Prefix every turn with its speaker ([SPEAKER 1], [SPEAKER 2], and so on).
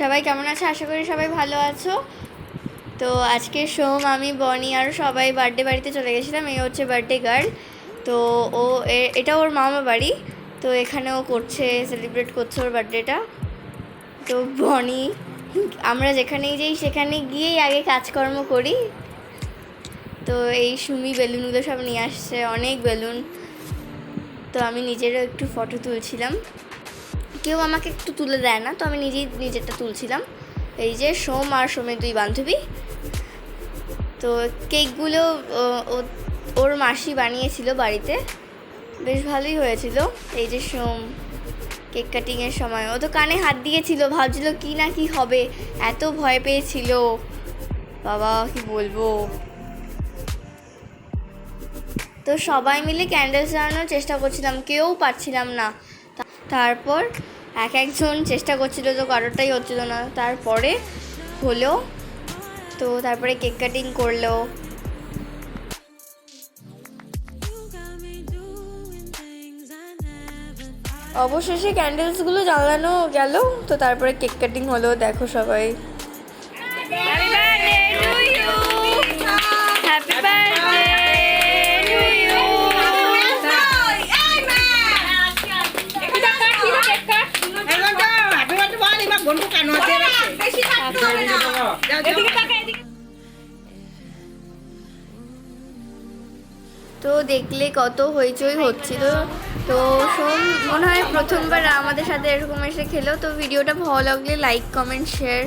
[SPEAKER 1] সবাই কেমন আছে? আশা করি সবাই ভালো আছো। তো আজকে সোম, আমি, বনি আর সবাই বার্থডে বাড়িতে চলে গেছিলাম। এই হচ্ছে বার্থডে গার্ল তো ও এটা ওর মামা বাড়ি। তো এখানে ও করছে সেলিব্রেট করছে ওর বার্থডেটা তো বনি, আমরা যেখানেই যাই, সেখানে গিয়েই আগে কাজকর্ম করি। তো এই সুমি বেলুনগুলো সব নিয়ে আসছে, অনেক বেলুন। তো আমি নিজেরও একটু ফটো তুলছিলাম। কেউ আমাকে একটু তুলে দেয় না, তো আমি নিজেই নিজেরটা তুলছিলাম। এই যে সোম আর সোমের দুই বান্ধবী। তো কেকগুলো ওর মাসি বানিয়েছিল বাড়িতে। বেশ ভালোই হয়েছিল। এই যে সোম, কেক কাটিংয়ের সময়। ও তো কানে হাত দিয়েছিল, ভাবছিল কি না কি হবে। এত ভয় পেয়েছিল। বাবা, কি বলব? তো সবাই মিলে ক্যান্ডেল জ্বালানোর চেষ্টা করছিলাম, কেউ পারছিলাম না। তারপর এক একজন চেষ্টা করছিল তো কারোরটাই হচ্ছিল না। তারপরে হলো, তো তারপরে কেক কাটিং করল। অবশেষে ক্যান্ডেলসগুলো জ্বালানো গেল, তো তারপরে কেক কাটিং হলো, দেখো সবাই। তো দেখলে কত হইচই হচ্ছিল। তো শোন মনে হয় প্রথমবার আমাদের সাথে এরকম এসে খেলো। তো ভিডিওটা ভালো লাগলে লাইক কমেন্ট শেয়ার